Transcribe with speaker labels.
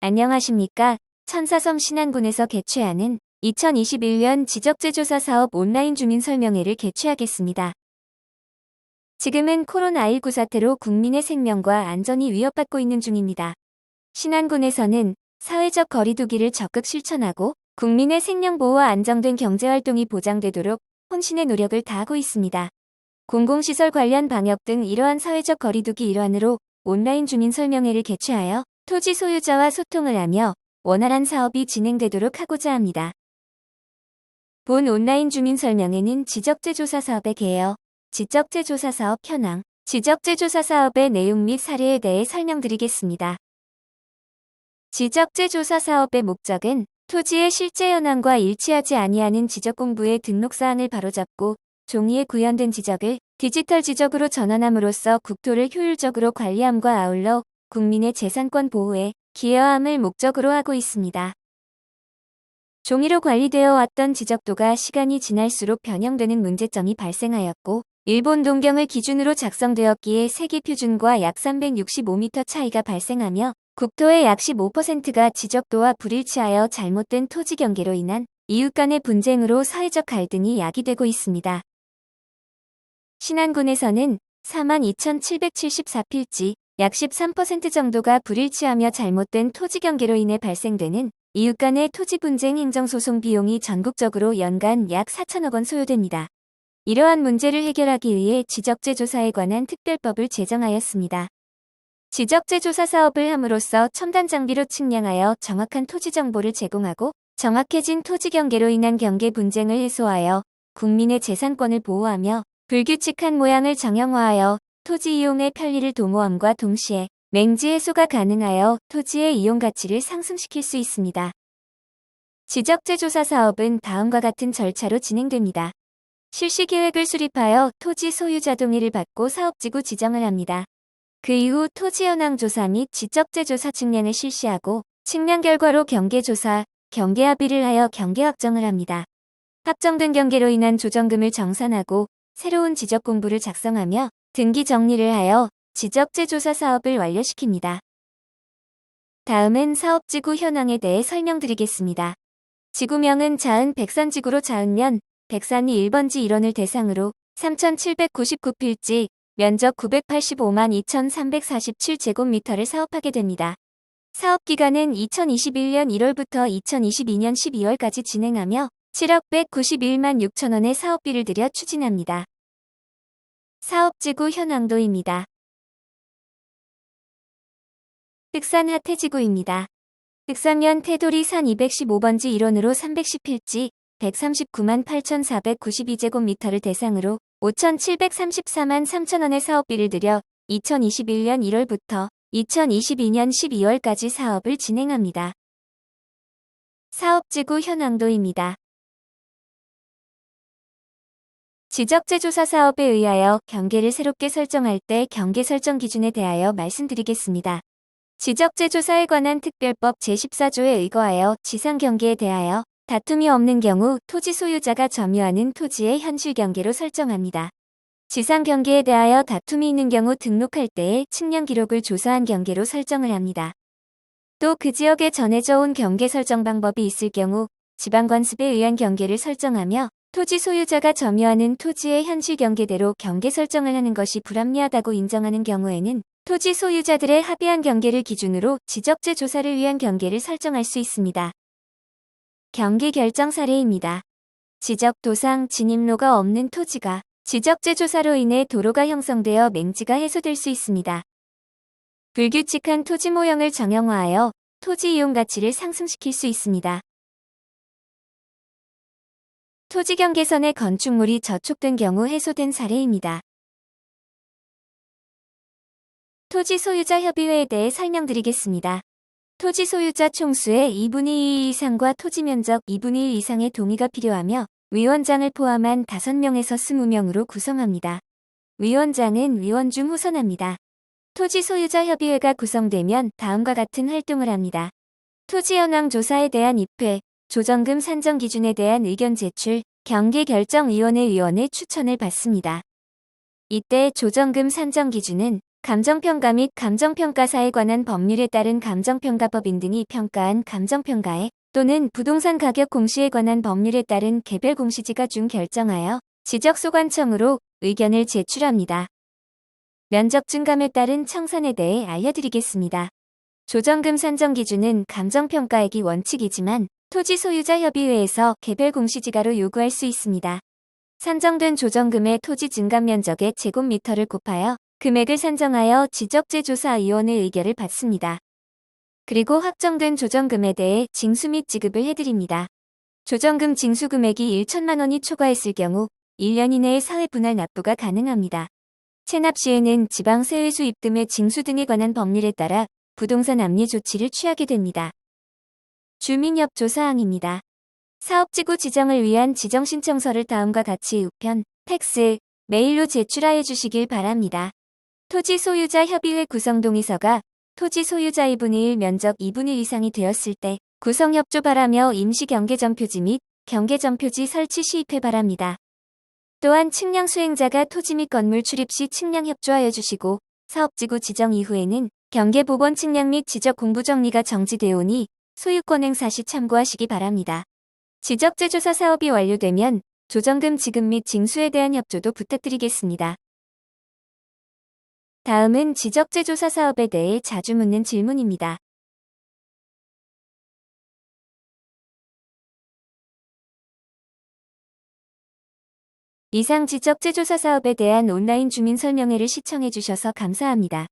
Speaker 1: 안녕하십니까. 천사섬 신안군에서 개최하는 2021년 지적재조사 사업 온라인 주민 설명회를 개최하겠습니다. 지금은 코로나19 사태로 국민의 생명과 안전이 위협받고 있는 중입니다. 신안군에서는 사회적 거리두기를 적극 실천하고 국민의 생명 보호와 안정된 경제활동이 보장되도록 혼신의 노력을 다하고 있습니다. 공공시설 관련 방역 등 이러한 사회적 거리두기 일환으로 온라인 주민 설명회를 개최하여 토지 소유자와 소통을 하며 원활한 사업이 진행되도록 하고자 합니다. 본 온라인 주민 설명회는 지적재조사 사업의 개요, 지적재조사 사업 현황, 지적재조사 사업의 내용 및 사례에 대해 설명드리겠습니다. 지적재조사 사업의 목적은 토지의 실제 현황과 일치하지 아니하는 지적 공부의 등록 사항을 바로잡고 종이에 구현된 지적을 디지털 지적으로 전환함으로써 국토를 효율적으로 관리함과 아울러 국민의 재산권 보호에 기여함을 목적으로 하고 있습니다. 종이로 관리되어 왔던 지적도가 시간이 지날수록 변형되는 문제점이 발생하였고 일본 동경을 기준으로 작성되었기에 세계 표준과 약 365m 차이가 발생하며 국토의 약 15%가 지적도와 불일치하여 잘못된 토지 경계로 인한 이웃 간의 분쟁으로 사회적 갈등이 야기되고 있습니다. 신안군에서는 42,774필지, 약 13% 정도가 불일치하며 잘못된 토지 경계로 인해 발생되는 이웃 간의 토지 분쟁 행정소송 비용이 전국적으로 연간 약 4천억 원 소요됩니다. 이러한 문제를 해결하기 위해 지적재 조사에 관한 특별법을 제정하였습니다. 지적재 조사 사업을 함으로써 첨단 장비로 측량하여 정확한 토지 정보를 제공하고 정확해진 토지 경계로 인한 경계 분쟁을 해소하여 국민의 재산권을 보호하며 불규칙한 모양을 정형화하여 토지 이용의 편리를 도모함과 동시에 맹지 해소가 가능하여 토지의 이용 가치를 상승시킬 수 있습니다. 지적재 조사 사업은 다음과 같은 절차로 진행됩니다. 실시 계획을 수립하여 토지 소유자 동의를 받고 사업지구 지정을 합니다. 그 이후 토지 현황 조사 및 지적재 조사 측량을 실시하고 측량 결과로 경계 조사, 경계 합의를 하여 경계 확정을 합니다. 확정된 경계로 인한 조정금을 정산하고 새로운 지적 공부를 작성하며 등기 정리를 하여 지적재 조사 사업을 완료시킵니다. 다음은 사업지구 현황에 대해 설명드리겠습니다. 지구명은 자은 백산지구로 자은면 백산이 1번지 일원을 대상으로 3,799필지, 면적 985만 2,347제곱미터를 사업하게 됩니다. 사업 기간은 2021년 1월부터 2022년 12월까지 진행하며 7억 191만 6천원의 사업비를 들여 추진합니다. 사업지구 현황도입니다. 흑산 하태지구입니다. 흑산면 태돌이 산 215번지 일원으로 310필지 139만 8,492제곱미터를 대상으로 5,734만 3천원의 사업비를 들여 2021년 1월부터 2022년 12월까지 사업을 진행합니다. 사업지구 현황도입니다. 지적재 조사 사업에 의하여 경계를 새롭게 설정할 때 경계 설정 기준에 대하여 말씀드리겠습니다. 지적재 조사에 관한 특별법 제14조에 의거하여 지상 경계에 대하여 다툼이 없는 경우 토지 소유자가 점유하는 토지의 현실 경계로 설정합니다. 지상 경계에 대하여 다툼이 있는 경우 등록할 때에 측량 기록을 조사한 경계로 설정을 합니다. 또 그 지역에 전해져 온 경계 설정 방법이 있을 경우 지방관습에 의한 경계를 설정하며 토지 소유자가 점유하는 토지의 현실 경계대로 경계 설정을 하는 것이 불합리하다고 인정하는 경우에는 토지 소유자들의 합의한 경계를 기준으로 지적재 조사를 위한 경계를 설정할 수 있습니다. 경계 결정 사례입니다. 지적 도상 진입로가 없는 토지가 지적재 조사로 인해 도로가 형성되어 맹지가 해소될 수 있습니다. 불규칙한 토지 모형을 정형화하여 토지 이용 가치를 상승시킬 수 있습니다. 토지 경계선의 건축물이 저촉된 경우 해소된 사례입니다. 토지 소유자 협의회에 대해 설명드리겠습니다. 토지 소유자 총수의 2분의 2 이상과 토지 면적 2분의 1 이상의 동의가 필요하며 위원장을 포함한 5명에서 20명으로 구성합니다. 위원장은 위원 중 후선합니다. 토지 소유자 협의회가 구성되면 다음과 같은 활동을 합니다. 토지 현황 조사에 대한 입회, 조정금 산정 기준에 대한 의견 제출, 경계결정위원회 위원의 추천을 받습니다. 이때 조정금 산정 기준은 감정평가 및 감정평가사에 관한 법률에 따른 감정평가법인 등이 평가한 감정평가에 또는 부동산 가격 공시에 관한 법률에 따른 개별 공시지가 중 결정하여 지적소관청으로 의견을 제출합니다. 면적 증감에 따른 청산에 대해 알려드리겠습니다. 조정금 산정 기준은 감정평가액이 원칙이지만 토지 소유자 협의회에서 개별 공시지가로 요구할 수 있습니다. 산정된 조정금의 토지 증감 면적의 제곱미터를 곱하여 금액을 산정하여 지적재조사위원회 의결을 받습니다. 그리고 확정된 조정금에 대해 징수 및 지급을 해드립니다. 조정금 징수 금액이 1천만 원이 초과했을 경우 1년 이내에 사회 분할 납부가 가능합니다. 체납 시에는 지방 세외 수입 등의 징수 등에 관한 법률에 따라 부동산 압류 조치를 취하게 됩니다. 주민협조 사항입니다. 사업지구 지정을 위한 지정신청서를 다음과 같이 우편, 팩스, 메일로 제출하여 주시길 바랍니다. 토지 소유자 협의회 구성 동의서가 토지 소유자 2분의 1 면적 2분의 1 이상이 되었을 때 구성 협조 바라며 임시 경계점 표지 및 경계점 표지 설치 시입회 바랍니다. 또한 측량 수행자가 토지 및 건물 출입 시 측량 협조하여 주시고 사업지구 지정 이후에는 경계보건 측량 및 지적 공부 정리가 정지되오니 소유권 행사 시 참고하시기 바랍니다. 지적재 조사 사업이 완료되면 조정금 지급 및 징수에 대한 협조도 부탁드리겠습니다. 다음은 지적재 조사 사업에 대해 자주 묻는 질문입니다. 이상 지적재 조사 사업에 대한 온라인 주민 설명회를 시청해 주셔서 감사합니다.